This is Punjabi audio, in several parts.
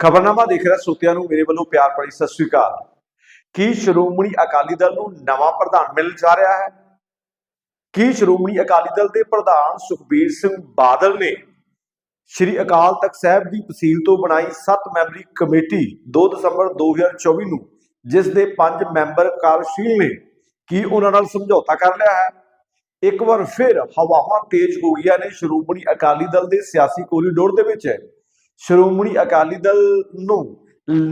ਖਬਰਨਾਮਾ ਦੇਖ ਰਿਹਾ ਸੋਤਿਆਂ ਨੂੰ ਮੇਰੇ ਵੱਲੋਂ ਪਿਆਰ ਭਰੀ ਸਤਿ ਸ੍ਰੀ ਅਕਾਲ। ਕੀ ਸ਼੍ਰੋਮਣੀ ਅਕਾਲੀ ਦਲ ਨੂੰ ਨਵਾਂ ਪ੍ਰਧਾਨ ਮਿਲ ਜਾ ਰਿਹਾ ਹੈ? ਕੀ ਸ਼੍ਰੋਮਣੀ ਅਕਾਲੀ ਦਲ ਦੇ ਪ੍ਰਧਾਨ ਸੁਖਬੀਰ ਸਿੰਘ ਬਾਦਲ ਨੇ ਸ਼੍ਰੀ ਅਕਾਲ ਤਖਤ ਸਾਹਿਬ ਦੀ ਤਹਿਸੀਲ ਤੋਂ ਬਣਾਈ 7 ਮੈਂਬਰੀ ਕਮੇਟੀ 2 ਦਸੰਬਰ 2024 ਨੂੰ, ਜਿਸ ਦੇ 5 ਮੈਂਬਰ ਕਾਰਜਸ਼ੀਲ ਨੇ? ਕੀ ਉਹਨਾਂ ਨਾਲ ਸਮਝੌਤਾ ਕਰ ਲਿਆ ਹੈ? ਇੱਕ ਵਾਰ ਫਿਰ ਹਵਾਵਾਂ ਤੇਜ਼ ਹੋ ਗਈਆਂ ਨੇ ਸ਼੍ਰੋਮਣੀ ਅਕਾਲੀ ਦਲ ਦੇ ਸਿਆਸੀ ਕੋਰੀਡੋਰ ਦੇ ਵਿੱਚ। ਸ਼੍ਰੋਮਣੀ ਅਕਾਲੀ ਦਲ ਨੂੰ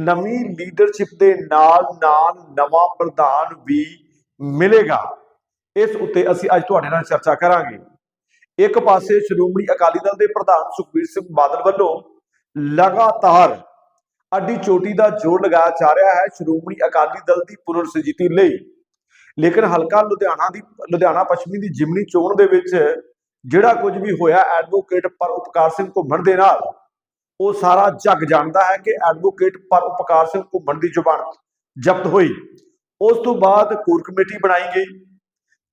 ਨਵੀਂ ਲੀਡਰਸ਼ਿਪ ਦੇ ਨਾਲ ਨਾਲ ਨਵਾਂ ਪ੍ਰਧਾਨ ਵੀ ਮਿਲੇਗਾ। ਇਸ ਉੱਤੇ ਅਸੀਂ ਅੱਜ ਤੁਹਾਡੇ ਨਾਲ ਚਰਚਾ ਕਰਾਂਗੇ। ਇੱਕ ਪਾਸੇ ਸ਼੍ਰੋਮਣੀ ਅਕਾਲੀ ਦਲ ਦੇ ਪ੍ਰਧਾਨ ਸੁਖਬੀਰ ਸਿੰਘ ਬਾਦਲ ਵੱਲੋਂ ਲਗਾਤਾਰ ਅੱਡੀ ਚੋਟੀ ਦਾ ਜੋਰ ਲਗਾਇਆ ਜਾ ਰਿਹਾ ਹੈ ਸ਼੍ਰੋਮਣੀ ਅਕਾਲੀ ਦਲ ਦੀ ਪੁਨਰ ਸਜੀਤੀ ਲਈ। ਲੇਕਿਨ ਹਲਕਾ ਲੁਧਿਆਣਾ ਦੀ, ਲੁਧਿਆਣਾ ਪੱਛਮੀ ਦੀ ਜਿਮਨੀ ਚੋਣ ਦੇ ਵਿੱਚ ਜਿਹੜਾ ਕੁਝ ਵੀ ਹੋਇਆ ਐਡਵੋਕੇਟ ਪਰ ਉਪਕਾਰ ਸਿੰਘ ਘੁੰਮਣ ਦੇ ਨਾਲ ਉਹ ਸਾਰਾ ਜੱਗ ਜਾਣਦਾ ਹੈ ਕਿ ਐਡਵੋਕੇਟ ਪਰ ਸਿੰਘ ਘੁੰਮਣ ਦੀ ਜ਼ੁਬਾਨ ਜ਼ਬਤ ਹੋਈ। ਉਸ ਤੋਂ ਬਾਅਦ ਕੋਰ ਕਮੇਟੀ ਬਣਾਈ ਗਈ।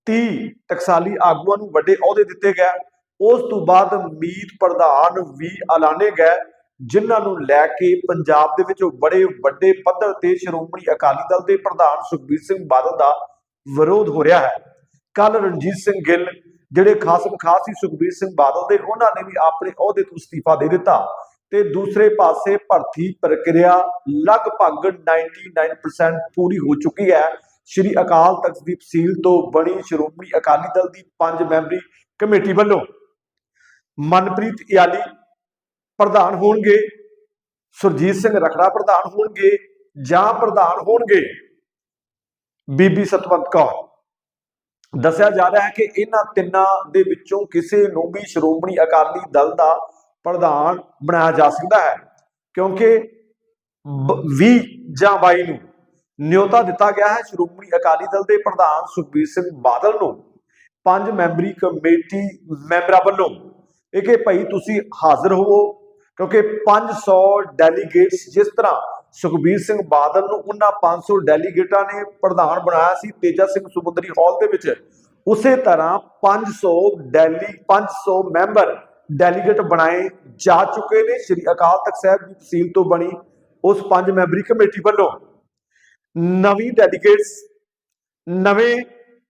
30 ਟਕਸਾਲੀ ਆਗੂਆਂ ਨੂੰ ਵੱਡੇ ਅਹੁਦੇ ਦਿੱਤੇ ਗਏ। ਉਸ ਤੋਂ ਬਾਅਦ ਮੀਤ ਪ੍ਰਧਾਨ ਵੀ ਐਲਾਨੇ ਗਏ, ਜਿਨ੍ਹਾਂ ਨੂੰ ਲੈ ਕੇ ਪੰਜਾਬ ਦੇ ਵਿੱਚ ਬੜੇ ਵੱਡੇ ਪੱਧਰ ਤੇ ਸ਼੍ਰੋਮਣੀ ਅਕਾਲੀ ਦਲ ਦੇ ਪ੍ਰਧਾਨ ਸੁਖਬੀਰ ਸਿੰਘ ਬਾਦਲ ਦਾ ਵਿਰੋਧ ਹੋ ਰਿਹਾ ਹੈ। ਕੱਲ ਰਣਜੀਤ ਸਿੰਘ ਗਿੱਲ, ਜਿਹੜੇ ਖਾਸਮ ਖਾਸ ਹੀ ਸੁਖਬੀਰ ਸਿੰਘ ਬਾਦਲ ਦੇ, ਉਹਨਾਂ ਨੇ ਵੀ ਆਪਣੇ ਅਹੁਦੇ ਤੋਂ ਅਸਤੀਫਾ ਦੇ ਦਿੱਤਾ। ਤੇ ਦੂਸਰੇ ਪਾਸੇ ਭਰਤੀ ਪ੍ਰਕਿਰਿਆ ਲਗਭਗ 99% ਪੂਰੀ ਹੋ ਚੁੱਕੀ ਹੈ। ਸ਼੍ਰੀ ਅਕਾਲ ਤਖਤ ਦੀ ਤਹਿਸੀਲ ਤੋਂ ਬਣੀ ਸ਼੍ਰੋਮਣੀ ਅਕਾਲੀ ਦਲ ਦੀ ਪੰਜ ਮੈਂਬਰੀ ਕਮੇਟੀ ਵੱਲੋਂ ਮਨਪ੍ਰੀਤ ਇਆਲੀ ਪ੍ਰਧਾਨ ਹੋਣਗੇ, ਸੁਰਜੀਤ ਸਿੰਘ ਰਖੜਾ ਪ੍ਰਧਾਨ ਹੋਣਗੇ ਜਾਂ ਪ੍ਰਧਾਨ ਹੋਣਗੇ ਬੀਬੀ ਸਤਵੰਤ ਕੌਰ। ਦੱਸਿਆ ਜਾ ਰਿਹਾ ਹੈ ਕਿ ਇਹਨਾਂ ਤਿੰਨਾਂ ਦੇ ਵਿੱਚੋਂ ਕਿਸੇ ਨੂੰ ਵੀ ਸ਼੍ਰੋਮਣੀ ਅਕਾਲੀ ਦਲ ਦਾ ਪ੍ਰਧਾਨ ਬਣਾਇਆ ਜਾ ਸਕਦਾ ਹੈ। ਕਿਉਂਕਿ 20 ਜਾਂ 22 ਨੂੰ ਨਿਯੋਤਾ ਦਿੱਤਾ ਗਿਆ ਹੈ ਸ਼੍ਰੋਮਣੀ ਅਕਾਲੀ ਦਲ ਦੇ ਪ੍ਰਧਾਨ ਸੁਖਬੀਰ ਸਿੰਘ ਬਾਦਲ ਨੂੰ। ਪੰਜ ਮੈਂਬਰੀ ਕਮੇਟੀ ਮੈਂਬਰਾਂ ਵੱਲੋਂ ਇਹ ਕਿ ਭਾਈ ਤੁਸੀਂ ਹਾਜ਼ਰ ਹੋਵੋ ਕਿਉਂਕਿ 500 ਡੈਲੀਗੇਟਸ ਜਿਸ ਤਰ੍ਹਾਂ ਸੁਖਬੀਰ ਸਿੰਘ ਬਾਦਲ ਨੂੰ ਉਹਨਾਂ 500 ਡੈਲੀਗੇਟਾਂ ਨੇ ਪ੍ਰਧਾਨ ਬਣਾਇਆ ਸੀ ਤੇਜਾ ਸਿੰਘ ਸੁਮੰਦਰੀ ਹਾਲ ਦੇ ਵਿੱਚ ਉਸੇ ਤਰ੍ਹਾਂ 500 ਡੈਲੀ 500 ਮੈਂਬਰ ਡੈਲੀਗੇਟ ਬਣਾਏ ਜਾ ਚੁੱਕੇ ਨੇ। ਸ੍ਰੀ ਅਕਾਲ ਤਖਤ ਸਾਹਿਬ ਦੀ ਤਹਿਸੀਲ ਤੋਂ ਬਣੀ ਉਸ ਪੰਜ ਮੈਂਬਰੀ ਕਮੇਟੀ ਵੱਲੋਂ ਨਵੀਂ ਡੈਲੀਗੇਟਸ, ਨਵੇਂ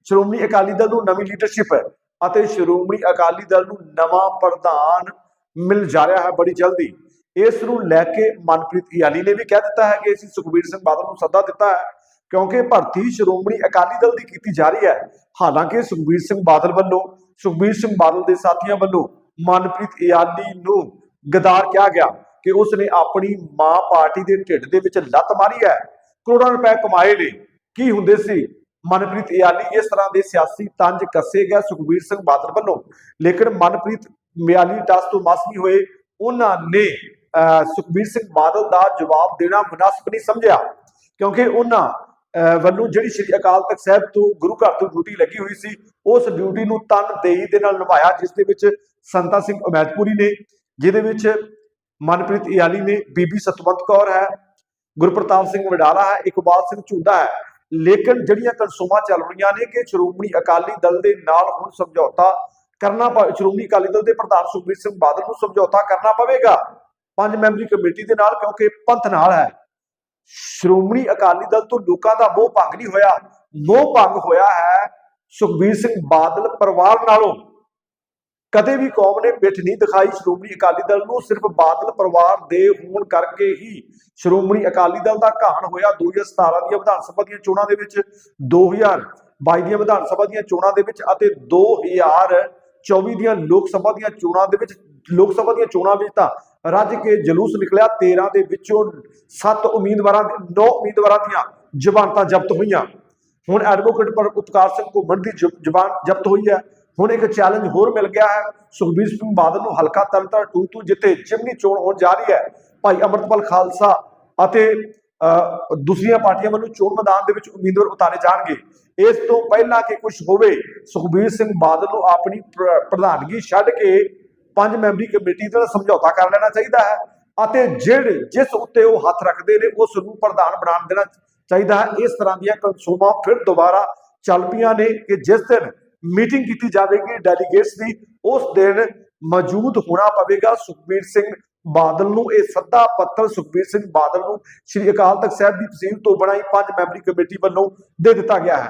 ਸ਼੍ਰੋਮਣੀ ਅਕਾਲੀ ਦਲ ਨੂੰ ਨਵੀਂ ਲੀਡਰਸ਼ਿਪ ਹੈ ਅਤੇ ਸ਼੍ਰੋਮਣੀ ਅਕਾਲੀ ਦਲ ਨੂੰ ਨਵਾਂ ਪ੍ਰਧਾਨ ਮਿਲ ਜਾ ਰਿਹਾ ਹੈ ਬੜੀ ਜਲਦੀ। ਇਸ ਨੂੰ ਲੈ ਕੇ ਮਨਪ੍ਰੀਤ ਇਆਲੀ ਨੇ ਵੀ ਕਹਿ ਦਿੱਤਾ ਹੈ ਕਿ ਅਸੀਂ ਸੁਖਬੀਰ ਸਿੰਘ ਬਾਦਲ ਨੂੰ ਸੱਦਾ ਦਿੱਤਾ ਹੈ ਕਿਉਂਕਿ ਭਰਤੀ ਸ਼੍ਰੋਮਣੀ ਅਕਾਲੀ ਦਲ ਦੀ ਕੀਤੀ ਜਾ ਰਹੀ ਹੈ। ਹਾਲਾਂਕਿ ਸੁਖਬੀਰ ਸਿੰਘ ਬਾਦਲ ਵੱਲੋਂ, ਸੁਖਬੀਰ ਸਿੰਘ ਬਾਦਲ ਦੇ ਸਾਥੀਆਂ ਵੱਲੋਂ ਮਨਪ੍ਰੀਤ ਇਆਲੀ ਨੂੰ ਗਦਾਰ ਕਿਹਾ ਗਿਆ ਕਿ ਉਸ ਨੇ ਆਪਣੀ ਮਾਂ ਪਾਰਟੀ ਦੇ ਢਿੱਡ ਦੇ ਵਿੱਚ ਲੱਤ ਮਾਰੀ ਹੈ। ਕਰੋੜਾਂ ਰੁਪਏ ਕਮਾਏ ਨੇ। ਕੀ ਹੁੰਦੇ ਸੀ? ਮਨਪ੍ਰੀਤ ਇਆਲੀ ਇਸ ਤਰ੍ਹਾਂ ਦੇ ਸਿਆਸੀ ਤੰਜ ਕੱਸੇ ਗਿਆ ਸੁਖਬੀਰ ਸਿੰਘ ਬਾਦਲ ਵੱਲੋਂ। ਲੇਕਿਨ ਮਨਪ੍ਰੀਤ ਮਿਆਲੀ ਟਸ ਤੋਂ ਮਸ ਨਹੀਂ ਹੋਏ। ਉਹਨਾਂ ਨੇ ਸੁਖਬੀਰ ਸਿੰਘ ਬਾਦਲ ਦਾ ਜਵਾਬ ਦੇਣਾ ਮੁਨਾਸਬ ਨਹੀਂ ਸਮਝਿਆ। ਕਿਉਂਕਿ ਉਹਨਾਂ ਅਹ, ਵੱਲੋਂ ਜਿਹੜੀ ਸ੍ਰੀ ਅਕਾਲ ਤਖਤ ਸਾਹਿਬ ਤੋਂ ਗੁਰੂ ਘਰ ਤੋਂ ਡਿਊਟੀ ਲੱਗੀ ਹੋਈ ਸੀ ਉਸ ਡਿਊਟੀ ਨੂੰ ਤਨਦੇਹੀ ਦੇ ਨਾਲ ਨਿਭਾਇਆ ਜਿਸ ਦੇ ਵਿੱਚ ਸੰਤਾ ਸਿੰਘ ਉਮੈਦਪੁਰੀ ਨੇ, ਜਿਹਦੇ ਵਿੱਚ ਮਨਪ੍ਰੀਤ ਇਆਲੀ ਨੇ, ਬੀਬੀ ਸਤਵੰਤ ਕੌਰ ਹੈ, ਗੁਰਪ੍ਰਤਾਪ ਸਿੰਘ ਵਡਾਲਾ ਹੈ, ਇਕਬਾਲ ਸਿੰਘ ਝੁੰਦਾ ਹੈ। ਲੇਕਿਨ ਜਿਹੜੀਆਂ ਕਨਸੂਮਾਂ ਚੱਲ ਰਹੀਆਂ ਨੇ ਕਿ ਸ਼੍ਰੋਮਣੀ ਅਕਾਲੀ ਦਲ ਦੇ ਨਾਲ ਹੁਣ ਸਮਝੌਤਾ ਕਰਨਾ ਪਵੇ ਸ਼੍ਰੋਮਣੀ ਅਕਾਲੀ ਦਲ ਦੇ ਪ੍ਰਧਾਨ ਸੁਖਬੀਰ ਸਿੰਘ ਬਾਦਲ ਨੂੰ ਸਮਝੌਤਾ ਕਰਨਾ ਪਵੇਗਾ। ਪੰਜ ਮੈਂਬਰੀ ਕਮੇਟੀ ਦੇ ਨਾਲ, ਕਿਉਂਕਿ ਪੰਥ ਨਾਲ ਹੈ। ਸ਼੍ਰੋਮਣੀ ਅਕਾਲੀ ਦਲ ਤੋਂ ਲੋਕਾਂ ਦਾ ਮੋਹ ਭੰਗ ਨਹੀਂ ਹੋਇਆ। ਮੋਹ ਭੰਗ ਹੋਇਆ ਹੈ ਸੁਖਬੀਰ ਸਿੰਘ ਬਾਦਲ ਪਰਿਵਾਰ ਨਾਲੋਂ। ਕਦੇ ਵੀ ਕੌਮ ਨੇ ਪਿੱਠ ਨਹੀਂ ਦਿਖਾਈ। ਸ਼੍ਰੋਮਣੀ ਅਕਾਲੀ ਦਲ ਨੂੰ ਸਿਰਫ ਬਾਦਲ ਪਰਿਵਾਰ ਦੇ ਹੋਣ ਕਰਕੇ ਹੀ ਸ਼੍ਰੋਮਣੀ ਅਕਾਲੀ ਦਲ ਦਾ ਘਾਣ ਹੋਇਆ। 2017 ਦੀਆਂ ਵਿਧਾਨ ਸਭਾ ਦੀਆਂ ਚੋਣਾਂ ਦੇ ਵਿੱਚ 2022 ਦੀਆਂ ਵਿਧਾਨ ਸਭਾ ਦੀਆਂ ਚੋਣਾਂ ਦੇ ਵਿੱਚ ਅਤੇ 2024 ਦੀਆਂ ਲੋਕ ਸਭਾ ਦੀਆਂ ਚੋਣਾਂ ਦੇ ਵਿੱਚ, ਲੋਕ ਸਭਾ ਦੀਆਂ ਚੋਣਾਂ ਵਿੱਚ ਤਾਂ ਰੱਜ ਕੇ ਜਲੂਸ ਨਿਕਲਿਆ। 13 ਦੇ ਵਿੱਚੋਂ 7 ਉਮੀਦਵਾਰਾਂ 9 ਉਮੀਦਵਾਰਾਂ ਦੀਆਂ ਜ਼ਬਾਨਤਾਂ ਜ਼ਬਤ ਹੋਈਆਂ। ਹੁਣ ਐਡਵੋਕੇਟ ਪਰ ਉਪਕਾਰ ਸਿੰਘ ਘੁੰਮਣ ਦੀ ਜਬਾਨ ਜ਼ਬਤ ਹੋਈ ਹੈ। ਹੁਣ ਇੱਕ ਚੈਲੰਜ ਹੋਰ ਮਿਲ ਗਿਆ ਹੈ। ਸੁਖਬੀਰ ਸਿੰਘ ਬਾਦਲ ਨੂੰ ਹਲਕਾ ਤਰਨਤਾਰਨ ਟੂ ਟੂ ਜਿੱਥੇ ਜਿਮਨੀ ਚੋਣ ਹੋਣ ਜਾ ਰਹੀ ਹੈ। ਭਾਈ ਅਮਰਤਪਾਲ ਖਾਲਸਾ ਅਤੇ ਅਹ, ਦੂਸਰੀਆਂ ਪਾਰਟੀਆਂ ਵੱਲੋਂ ਚੋਣ ਮੈਦਾਨ ਦੇ ਵਿੱਚ ਉਮੀਦਵਾਰ ਉਤਾਰੇ ਜਾਣਗੇ। ਇਸ ਤੋਂ ਪਹਿਲਾਂ ਕਿ ਕੁਝ ਹੋਵੇ ਸੁਖਬੀਰ ਸਿੰਘ ਬਾਦਲ ਨੂੰ ਆਪਣੀ ਪ੍ਰ- ਪ੍ਰਧਾਨਗੀ ਛੱਡ ਕੇ ਪੰਜ ਮੈਂਬਰੀ ਕਮੇਟੀ ਦਾ ਸਮਝੌਤਾ ਕਰ ਲੈਣਾ ਚਾਹੀਦਾ ਹੈ ਅਤੇ ਜਿਹੜੇ ਜਿਸ ਉੱਤੇ ਉਹ ਹੱਥ ਰੱਖਦੇ ਨੇ ਉਸ ਨੂੰ ਪ੍ਰਧਾਨ ਬਣਾ ਦੇਣਾ ਚਾਹੀਦਾ ਹੈ। ਇਸ ਤਰ੍ਹਾਂ ਦੀਆਂ ਕਨਸੂਮਾਂ ਫਿਰ ਦੁਬਾਰਾ ਚੱਲ ਪਈਆਂ ਨੇ ਕਿ ਜਿਸ ਦਿਨ ਮੀਟਿੰਗ ਕੀਤੀ ਜਾਵੇਗੀ। ਡੈਲੀਗੇਟਸ ਦੀ ਉਸ ਦਿਨ ਮੌਜੂਦ ਹੋਣਾ ਪਵੇਗਾ। ਸੁਖਬੀਰ ਸਿੰਘ ਬਾਦਲ ਨੂੰ, ਇਹ ਸੱਦਾ ਪੱਤਰ ਸੁਖਬੀਰ ਸਿੰਘ ਬਾਦਲ ਨੂੰ ਸ੍ਰੀ ਅਕਾਲ ਤਖਤ ਸਾਹਿਬ ਦੀ ਤਹਿਸੀਲ ਤੋਂ ਬਣਾਈ ਪੰਜ ਮੈਂਬਰੀ ਕਮੇਟੀ ਵੱਲੋਂ ਦੇ ਦਿੱਤਾ ਗਿਆ ਹੈ।